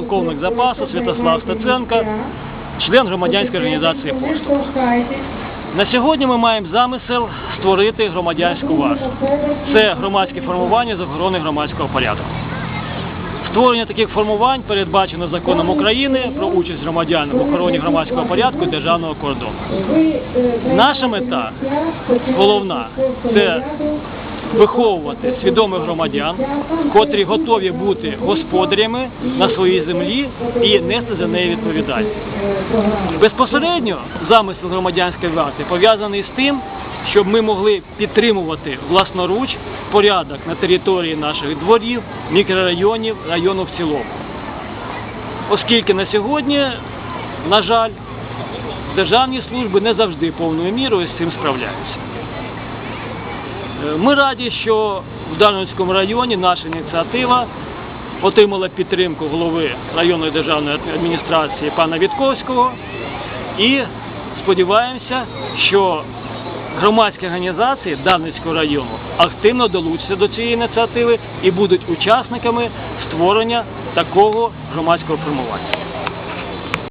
полковник запасу Святослав Стеценко, член громадянської організації «Поштовх». На сьогодні ми маємо замисел створити громадянську ВАС. Це громадське формування з охорони громадського порядку. Створення таких формувань передбачено законом України про участь громадян в охороні громадського порядку і державного кордону. Наша мета головна це Виховувати свідомих громадян, котрі готові бути господарями на своїй землі і нести за неї відповідальність. Безпосередньо замисел громадянської варти пов'язаний з тим, щоб ми могли підтримувати власноруч порядок на території наших дворів, мікрорайонів, району в цілому. Оскільки на сьогодні, на жаль, державні служби не завжди повною мірою з цим справляються. Е, Ми раді, що в Дарницькому районі наша ініціатива отримала підтримку голови районної державної адміністрації пана Вітковського і сподіваємося, що громадські організації Дарницького району активно долучаться до цієї ініціативи і будуть учасниками створення такого громадського формування.